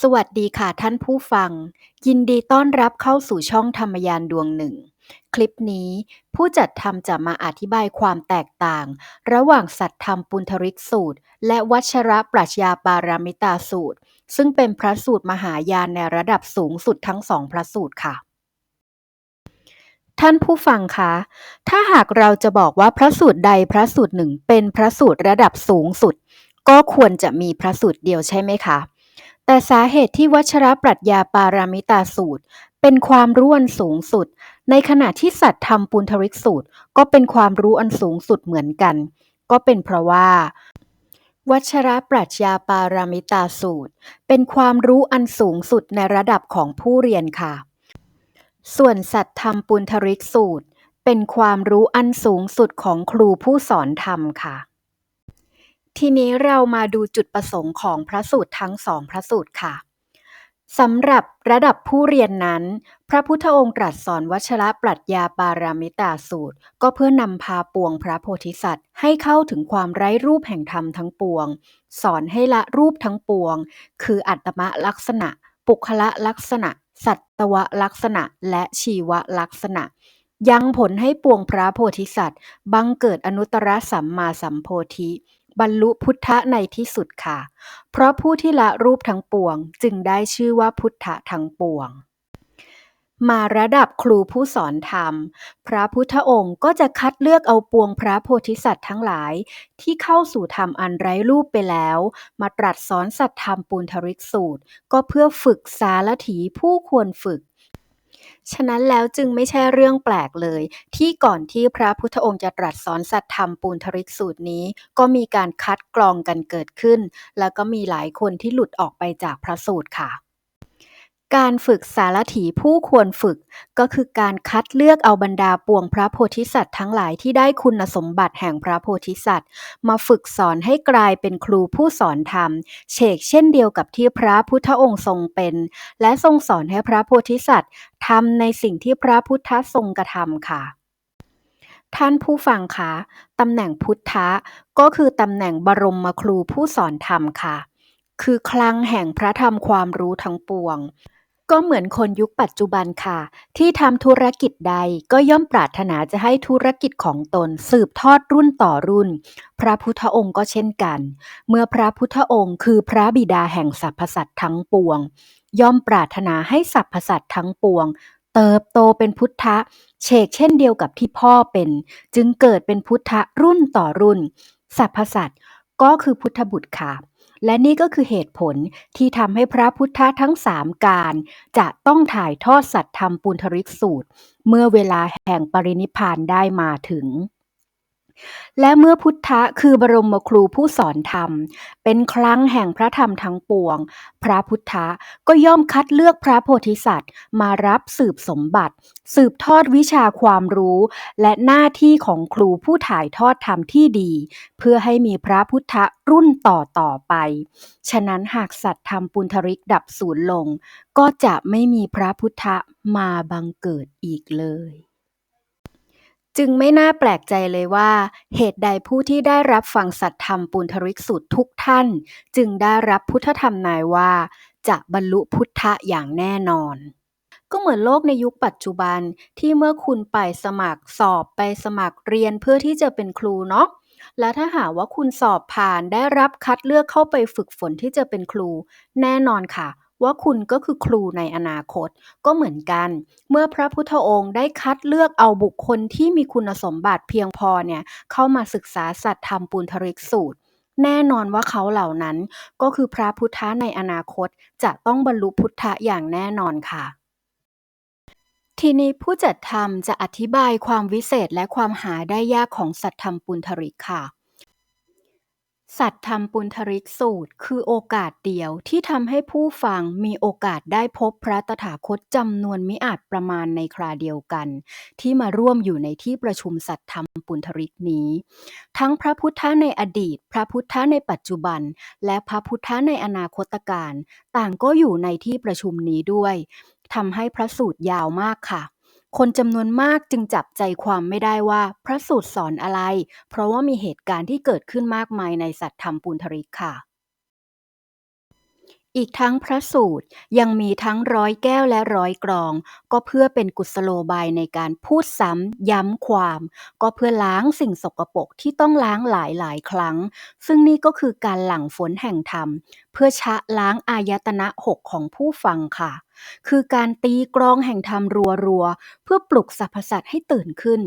สวัสดีค่ะท่านผู้ฟัง ยินดีต้อนรับเข้าสู่ช่องธรรมยานดวงหนึ่ง คลิปนี้ผู้จัดทำจะมาอธิบายความแตกต่าง ระหว่างสัตธรรมปุณธริกสูตร และวัชระปรัชญาปารามิตาสูตร ซึ่งเป็นพระสูตรมหายานในระดับสูงสุดทั้งสองพระสูตรค่ะ ท่านผู้ฟังคะ ถ้าหากเราจะบอกว่าพระสูตรใดพระสูตรหนึ่งเป็นพระสูตรระดับสูงสุด ก็ควรจะมีพระสูตรเดียวใช่ไหมคะ แต่สาเหตุที่วัชรปรัชญาปารามิตาสูตร เป็นความรู้อันสูงสุด ในขณะที่สัตธรรมปุณธริกสูตร ก็เป็นความรู้อันสูงสุดเหมือนกัน ก็เป็นเพราะว่า วัชรปรัชญาปารามิตาสูตร เป็นความรู้อันสูงสุดในระดับของผู้เรียนค่ะ ส่วนสัตธรรมปุณธริกสูตร เป็นความรู้อันสูงสุดของครูผู้สอนธรรมค่ะ ทีนี้เรามาดูจุดประสงค์ของพระสูตรทั้งสองพระสูตรค่ะสำหรับระดับผู้เรียนนั้น พระพุทธองค์ตรัสสอนวัชระปรัชญาปารามิตาสูตร ก็เพื่อนำพาปวงพระโพธิสัตว์ ให้เข้าถึงความไร้รูปแห่งธรรมทั้งปวง สอนให้ละรูปทั้งปวง คืออัตมะลักษณะ ปุคละลักษณะ สัตวลักษณะ และชีวลักษณะ ยังผลให้ปวงพระโพธิสัตว์ บังเกิดอนุตตรสัมมาสัมโพธิ บรรลุพุทธะในที่สุดค่ะ เพราะผู้ที่ละรูปทั้งปวง จึงได้ชื่อว่าพุทธะทั้งปวง มาระดับครูผู้สอนธรรม พระพุทธองค์ก็จะคัดเลือกเอาปวงพระโพธิสัตว์ทั้งหลาย ที่เข้าสู่ธรรมอันไร้รูปไปแล้ว มาตรัสสอนสัตธรรมปุณธริกสูตร ก็เพื่อฝึกสารถีผู้ควรฝึก ฉะนั้นแล้วจึงไม่ใช่เรื่องแปลกเลย ที่ก่อนที่พระพุทธองค์จะตรัสสอนสัตธรรมปูนทริกสูตรนี้ ก็มีการคัดกรองกันเกิดขึ้น แล้วก็มีหลายคนที่หลุดออกไปจากพระสูตรค่ะ การฝึกสารถีผู้ควรฝึก ก็คือการคัดเลือกเอาบรรดาปวงพระโพธิสัตว์ทั้งหลายที่ได้คุณสมบัติแห่งพระโพธิสัตว์ มาฝึกสอนให้กลายเป็นครูผู้สอนธรรมเชกเช่นเดียวกับที่พระพุทธองค์ทรงเป็น และทรงสอนให้พระโพธิสัตว์ทำในสิ่งที่พระพุทธทรงกระทำค่ะท่านผู้ฟังคะตำแหน่งพุทธะก็คือตำแหน่งบรมครูผู้สอนธรรมค่ะ คือคลังแห่งพระธรรมความรู้ทั้งปวง ก็เหมือนคนยุคปัจจุบันค่ะ ที่ทำธุรกิจใดก็ย่อมปรารถนาจะให้ธุรกิจของตนสืบทอดรุ่นต่อรุ่น พระพุทธองค์ก็เช่นกัน เมื่อพระพุทธองค์คือพระบิดาแห่งสรรพสัตว์ทั้งปวง ย่อมปรารถนาให้สรรพสัตว์ทั้งปวง เติบโตเป็นพุทธะเชกเช่นเดียวกับที่พ่อเป็น จึงเกิดเป็นพุทธะรุ่นต่อรุ่นสรรพสัตว์ก็คือพุทธบุตรค่ะ และนี่ก็คือเหตุผลที่ทำให้พระพุทธทั้งสามการ จะต้องถ่ายทอดสัตธรรมปุณธริกสูตร เมื่อเวลาแห่งปรินิพานได้มาถึง และเมื่อพุทธะคือบรมครูผู้สอนธรรม เป็นครั้งแห่งพระธรรมทั้งปวง พระพุทธะก็ย่อมคัดเลือกพระโพธิสัตว์ มารับสืบสมบัติ สืบทอดวิชาความรู้ และหน้าที่ของครูผู้ถ่ายทอดธรรมที่ดี เพื่อให้มีพระพุทธะรุ่นต่อต่อไป ฉะนั้นหากสัตว์ธรรมปุณธริกดับสูญลง ก็จะไม่มีพระพุทธะมาบังเกิดอีกเลย จึงไม่น่าแปลกใจเลยว่า เหตุใดผู้ที่ได้รับฟังสัตธรรมปุณธริกสุดทุกท่าน จึงได้รับพุทธธรรมนายว่า จะบรรลุพุทธะอย่างแน่นอน ก็เหมือนโลกในยุคปัจจุบันที่เมื่อคุณไปสมัครสอบไปสมัครเรียนเพื่อที่จะเป็นครูเนาะและถ้าหากว่าคุณสอบผ่านได้รับคัดเลือกเข้าไปฝึกฝนที่จะเป็นครู แน่นอนค่ะ ว่าคุณก็คือครูในอนาคต ก็เหมือนกัน เมื่อพระพุทธองค์ได้คัดเลือกเอาบุคคลที่มีคุณสมบัติเพียงพอเนี่ยเข้ามาศึกษาสัตธรรมปุณธริกสูตร แน่นอนว่าเขาเหล่านั้น ก็คือพระพุทธะในอนาคตจะต้องบรรลุพุทธะอย่างแน่นอนค่ะทีนี้ผู้จัดทำจะอธิบายความวิเศษและความหาได้ยากของสัตธรรมปุณธริกค่ะ สัตธรรมปุณธริกสูตร คือโอกาสเดียวที่ทำให้ผู้ฟังมีโอกาสได้พบพระตถาคตจำนวนมิอาจประมาณในคราเดียวกัน ที่มาร่วมอยู่ในที่ประชุมสัตธรรมปุณธริกนี้ ทั้งพระพุทธในอดีต พระพุทธในปัจจุบัน และพระพุทธในอนาคตการ ต่างก็อยู่ในที่ประชุมนี้ด้วยทำให้พระสูตรยาวมากค่ะ คนจำนวนมากจึงจับใจความไม่ได้ว่าพระสูตรสอนอะไร เพราะว่ามีเหตุการณ์ที่เกิดขึ้นมากมายในสัตธรรมปุณธริกค่ะ อีกทั้งพระสูตรยังมีทั้งร้อยแก้วและร้อยกรอง ก็เพื่อเป็นกุศโลบายในการพูดซ้ำย้ำความ ก็เพื่อล้างสิ่งสกปรกที่ต้องล้างหลายหลายๆครั้ง ซึ่งนี่ก็คือการหลั่งฝนแห่งธรรม เพื่อชะล้างอายตนะหกของผู้ฟังค่ะ คือการตีกรองแห่งธรรมรัวๆ เพื่อปลุกสรรพสัตว์ให้ตื่นขึ้น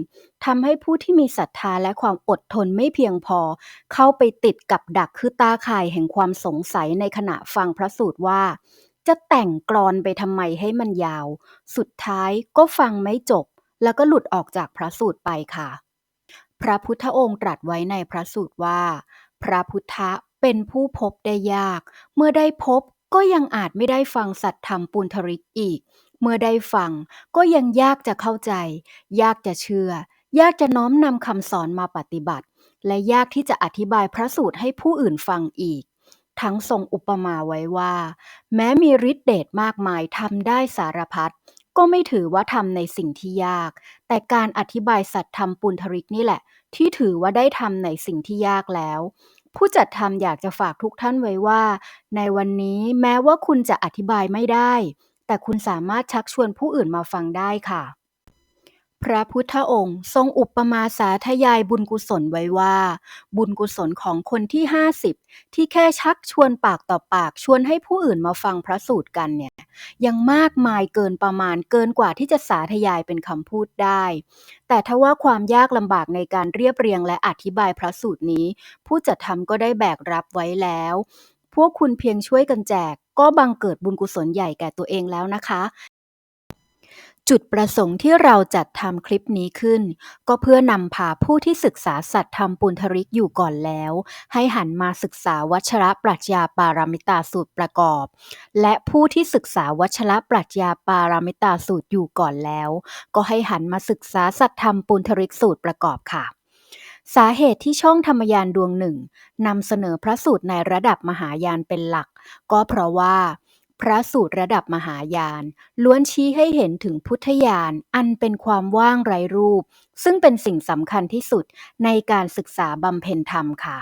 ทำให้ผู้ที่มีศรัทธาและความอดทนไม่เพียงพอ เข้าไปติดกับดักคือตาข่ายแห่งความสงสัยในขณะฟังพระสูตรว่า จะแต่งกรอนไปทำไมให้มันยาว สุดท้ายก็ฟังไม่จบ แล้วก็หลุดออกจากพระสูตรไปค่ะ พระพุทธองค์ตรัสไว้ในพระสูตรว่า พระพุทธะเป็นผู้พบได้ยาก เมื่อได้พบ ก็ยังอาจไม่ได้ฟังสัตธรรมปุณธริกอีก เมื่อได้ฟังก็ยังยากจะเข้าใจ ยากจะเชื่อ ยากจะน้อมนำคำสอนมาปฏิบัติ และยากที่จะอธิบายพระสูตรให้ผู้อื่นฟังอีก ทั้งทรงอุปมาไว้ว่า แม้มีฤทธิเดชมากมายทำได้สารพัดก็ไม่ถือว่าทำในสิ่งที่ยาก แต่การอธิบายสัตธรรมปุณธริกนี่แหละ ที่ถือว่าได้ทำในสิ่งที่ยากแล้ว ผู้จัดทำอยากจะฝากทุกท่านไว้ว่า ในวันนี้แม้ว่าคุณจะอธิบายไม่ได้ แต่คุณสามารถชักชวนผู้อื่นมาฟังได้ค่ะ พระพุทธองค์ทรงอุปมาสาธยายบุญกุศลไว้ว่า บุญกุศลของคนที่ 50 ที่แค่ชักชวนปากต่อปากชวนให้ผู้อื่นมาฟังพระสูตรกันเนี่ย ยังมากมายเกินประมาณเกินกว่าที่จะสาธยายเป็นคำพูดได้ แต่ทว่าความยากลำบากในการเรียบเรียงและอธิบายพระสูตรนี้ ผู้จัดทำก็ได้แบกรับไว้แล้ว พวกคุณเพียงช่วยกันแจกก็บังเกิดบุญกุศลใหญ่แก่ตัวเองแล้วนะคะ จุดประสงค์ที่เราจัดทำคลิปนี้ขึ้น ก็เพื่อนำพาผู้ที่ศึกษาสัตธรรมปุณธริกอยู่ก่อนแล้ว ให้หันมาศึกษาวัชระปรัชญาปารามิตาสูตรประกอบ และผู้ที่ศึกษาวัชระปรัชญาปารามิตาสูตรอยู่ก่อนแล้ว ก็ให้หันมาศึกษาสัตธรรมปุณธริกสูตรประกอบค่ะสาเหตุที่ช่องธรรมยานดวงหนึ่งนำเสนอพระสูตรในระดับมหายานเป็นหลัก ก็เพราะว่า พระสูตรระดับมหายาน ล้วนชี้ให้เห็นถึงพุทธญาณอันเป็นความว่างไร้รูป ซึ่งเป็นสิ่งสำคัญที่สุดในการศึกษาบำเพ็ญธรรมค่ะ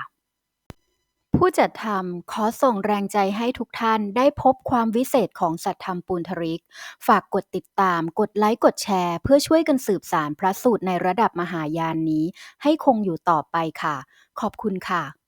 ผู้จัดทำขอส่งแรงใจให้ทุกท่านได้พบความวิเศษของสัตธรรมปูนทริก ฝากกดติดตาม กดไลค์ กดแชร์ เพื่อช่วยกันสืบสารพระสูตรในระดับมหายานนี้ ให้คงอยู่ต่อไปค่ะ ขอบคุณค่ะ